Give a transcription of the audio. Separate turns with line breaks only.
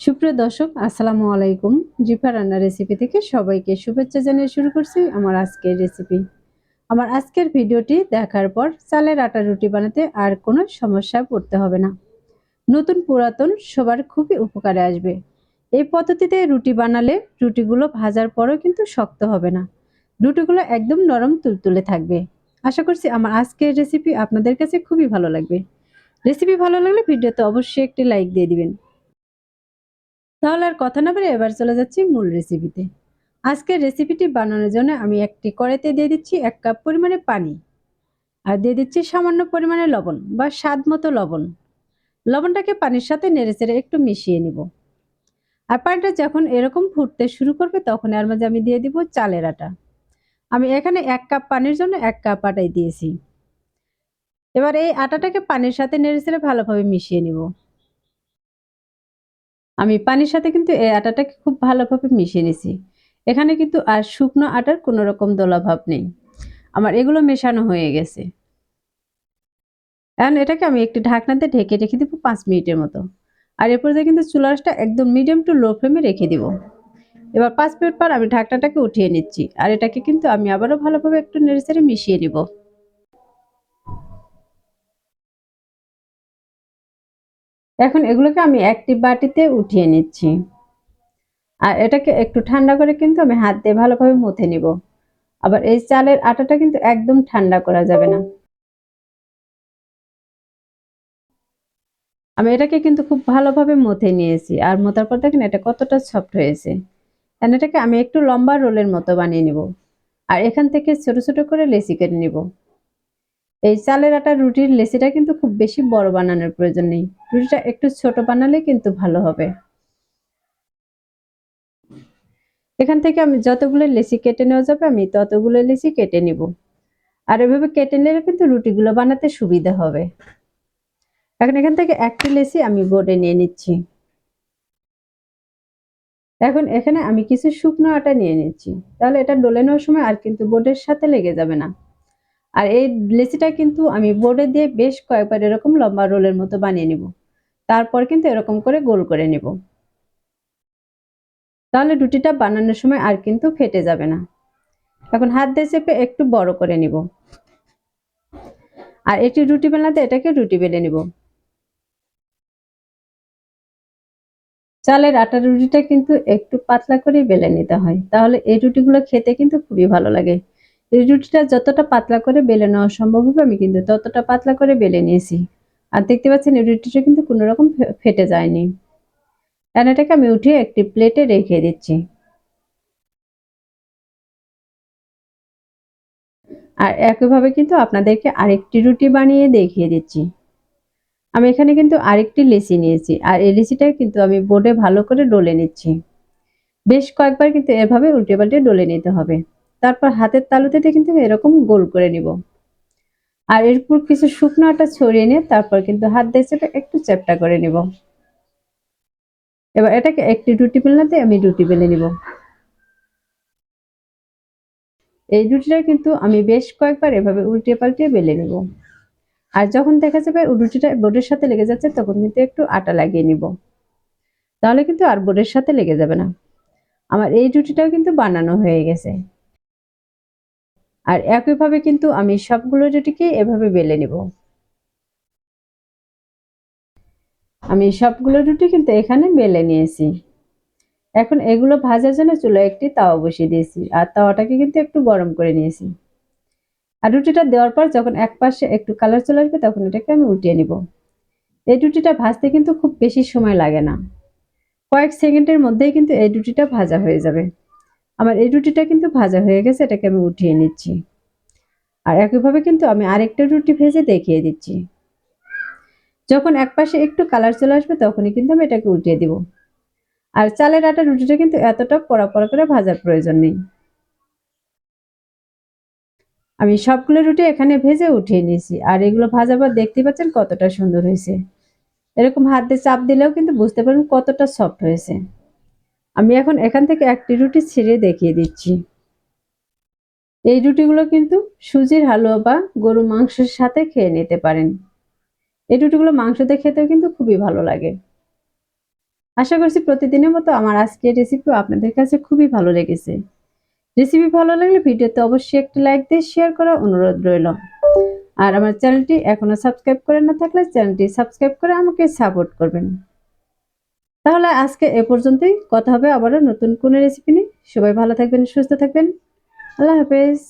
সুপ্রিয় দর্শক, আসসালামু আলাইকুম। জিফা রান্না রেসিপি থেকে সবাইকে শুভেচ্ছা জানিয়ে শুরু করছি আমার আজকের রেসিপি আমার আজকের ভিডিওটি দেখার পর চালের আটা রুটি বানাতে আর কোনো সমস্যায় পড়তে হবে না। নতুন পুরাতন সবার খুবই উপকারে আসবে। এই পদ্ধতিতে রুটি বানালে রুটিগুলো ভাজার পরও কিন্তু শক্ত হবে না। রুটিগুলো একদম নরম তুলতুলে থাকবে। আশা করছি আমার আজকের রেসিপি আপনাদের কাছে খুবই ভালো লাগবে। রেসিপি ভালো লাগলে ভিডিওতে অবশ্যই একটি লাইক দিয়ে দিবেন। তাহলে আর কথা না বলে এবার চলে যাচ্ছি মূল রেসিপিতে আজকের রেসিপিটি বানানোর জন্য আমি একটি কড়াইতে দিয়ে দিচ্ছি এক কাপ পরিমাণে পানি আর দিয়ে দিচ্ছি সামান্য পরিমাণে লবণ বা স্বাদ মতো লবণ। লবণটাকে পানির সাথে নেড়ে চেড়ে একটু মিশিয়ে নিব। আর পানিটা যখন এরকম ফুটতে শুরু করবে তখন এর মাঝে আমি দিয়ে দিব চালের আটা। আমি এখানে এক কাপ পানির জন্য এক কাপ আটাই দিয়েছি। এবার এই আটাটাকে পানির সাথে নেড়ে চেড়ে ভালোভাবে মিশিয়ে নিব। আমি পানির সাথে কিন্তু এই আটাটাকে খুব ভালোভাবে মিশিয়ে নিছি। এখানে কিন্তু আর শুকনো আটার কোনো রকম দোলাভাব নেই। আমার এগুলো মেশানো হয়ে গেছে। এখন এটাকে আমি একটি ঢাকনাতে ঢেকে রেখে দিব পাঁচ মিনিটের মতো। আর এরপর কিন্তু চুলাশটা একদম মিডিয়াম টু লো ফ্লেমে রেখে দিব। এবার পাঁচ মিনিট পর আমি ঢাকনাটাকে উঠিয়ে নিচ্ছি। আর এটাকে কিন্তু আমি আবারও ভালোভাবে একটু নেড়ে মিশিয়ে নিব। এখন এগুলোকে আমি একটি বাটিতে উঠিয়ে নিচ্ছি। আর এটাকে একটু ঠান্ডা করে কিন্তু আমি হাত দিয়ে ভালোভাবে মুথে নিব। আবার এই চালের আটাটা কিন্তু একদম ঠান্ডা করা যাবে না। আমি এটাকে কিন্তু খুব ভালোভাবে মথে নিয়েছি আর মতার পর দেখেন এটা কতটা সফট হয়েছে। এটাকে আমি একটু লম্বা রোলের মতো বানিয়ে নিব। আর এখান থেকে ছোট ছোট করে লেসি কেটে নিব। এই চালের আটার রুটির লেসিটা কিন্তু খুব বেশি বড় বানানোর প্রয়োজন নেই। রুটিটা একটু ছোট বানালে কিন্তু ভালো হবে। এখান থেকে আমি যতগুলো লেসি কেটে নেওয়া যাবে, আমি ততগুলো লেসি কেটে নিব। আর এভাবে কেটে নিলে কিন্তু রুটিগুলো বানাতে সুবিধা হবে। এখন এখান থেকে একটি লেসি আমি বোর্ডে নিয়ে নিচ্ছি। এখন এখানে আমি কিছু শুকনো আটা নিয়ে নিচ্ছি। তাহলে এটা ডলে নেওয়ার সময় আর কিন্তু বোর্ডের সাথে লেগে যাবে না। আর এই লেচিটা কিন্তু আমি বোর্ডে দিয়ে বেশ কয়েকবার এরকম লম্বা রোলের মতো বানিয়ে নিব। তারপর কিন্তু এরকম করে গোল করে নিব। তাহলে রুটিটা বানানোর সময় আর কিন্তু ফেটে যাবে না। এখন হাত দিয়ে চেপে একটু বড় করে নিব। আর এটি রুটি বেলাতে এটাকে রুটি বেলে নিব। চালের আটার রুটিটা কিন্তু একটু পাতলা করে বেলে নিতে হয়। তাহলে এই রুটিগুলো খেতে কিন্তু খুবই ভালো লাগে। রুটিটা যতটা পাতলা করে বেলে নেওয়া সম্ভব হবে, আমি কিন্তু ততটা পাতলা করে বেলে নিয়েছি। আর দেখতে পাচ্ছেন রুটিটা কিন্তু কোনো রকম ফেটে যায়নি। এটাকে আমি উঠিয়ে একটি প্লেটে রেখে দিচ্ছি। আর একইভাবে কিন্তু আপনাদেরকে আরেকটি রুটি বানিয়ে দেখিয়ে দিচ্ছি। আমি এখানে কিন্তু আরেকটি লেচি নিয়েছি, আর এই লেচিটাই কিন্তু আমি বোর্ডে ভালো করে ডলে নিচ্ছি। বেশ কয়েকবার কিন্তু এভাবে উল্টে পাল্টে ডলে নিতে হবে। তারপর হাতের তালুতে কিন্তু এরকম গোল করে নিব। আর এরপর কিছু শুকনো আটা ছড়িয়ে নিয়ে তারপর কিন্তু হাত দিয়ে চেপে একটু চ্যাপটা করে নিব। এবার এটাকে একটি রুটি বেলনাতে আমি রুটি বেলে নিব। এই রুটিটা কিন্তু আমি বেশ কয়েকবার এভাবে উল্টে পাল্টে বেলে নিব। আর যখন দেখা যাবে রুটিটা বোর্ডের সাথে লেগে যাচ্ছে, তখন কিন্তু একটু আটা লাগিয়ে নিব। তাহলে কিন্তু আর বোর্ডের সাথে লেগে যাবে না। আমার এই রুটিটাও কিন্তু বানানো হয়ে গেছে। আর একইভাবে কিন্তু আমি সবগুলো রুটিকে এভাবে বেলে নিব। আমি সবগুলো রুটি কিন্তু এখানে বেলে নিয়েছি। এখন এগুলো ভাজার জন্য চুলো একটি তাওয়া বসিয়ে দিয়েছি আর তাওয়াটাকে কিন্তু একটু গরম করে নিয়েছি। আর রুটিটা দেওয়ার পর যখন এক পাশে একটু কালার চলে আসবে তখন এটাকে আমি উঠিয়ে নিব। এই রুটিটা ভাজতে কিন্তু খুব বেশি সময় লাগে না। কয়েক সেকেন্ডের মধ্যেই কিন্তু এই রুটিটা ভাজা হয়ে যাবে। আমার এই রুটিটা কিন্তু ভাজা হয়ে গেছে, এটাকে আমি উঠিয়ে নিচ্ছি। আর একইভাবে কিন্তু আমি আরেকটা রুটি ভেজে দেখিয়ে দিচ্ছি। যখন এক পাশে একটু কালার চলে আসবে, তখনই কিন্তু আমি এটাকে উল্টিয়ে দিব। আর চালের আটা রুটিটা কিন্তু এতটা পড়া পড়া করে ভাজার প্রয়োজন নেই। আমি সবগুলো রুটি এখানে ভেজে উঠিয়ে নিয়েছি, আর এগুলো ভাজাবার দেখতে পাচ্ছেন কতটা সুন্দর হয়েছে। এরকম হাত চাপ দিলেও কিন্তু বুঝতে পারবেন কতটা সফট হয়েছে। আমি এখন এখান থেকে একটি রুটি ছিঁড়ে দেখিয়ে দিচ্ছি। এই রুটিগুলো কিন্তু সুজির হালুয়া বা গরু মাংসের সাথে খেয়ে নিতে পারেন। এই রুটিগুলো মাংসতে খেতেও কিন্তু খুবই ভালো লাগে। আশা করছি প্রতিদিনের মতো আমার আজকের রেসিপি আপনাদের কাছে খুবই ভালো লেগেছে। রেসিপি ভালো লাগলে ভিডিওতে অবশ্যই একটি লাইক দিয়ে শেয়ার করার অনুরোধ রইল। আর আমার চ্যানেলটি এখনও সাবস্ক্রাইব করে না থাকলে চ্যানেলটি সাবস্ক্রাইব করে আমাকে সাপোর্ট করবেন। তাহলে আজকে এ পর্যন্তই। কথা হবে আবারও নতুন কোনো রেসিপি নিয়ে। সবাই ভালো থাকবেন, সুস্থ থাকবেন। আল্লাহ হাফেজ।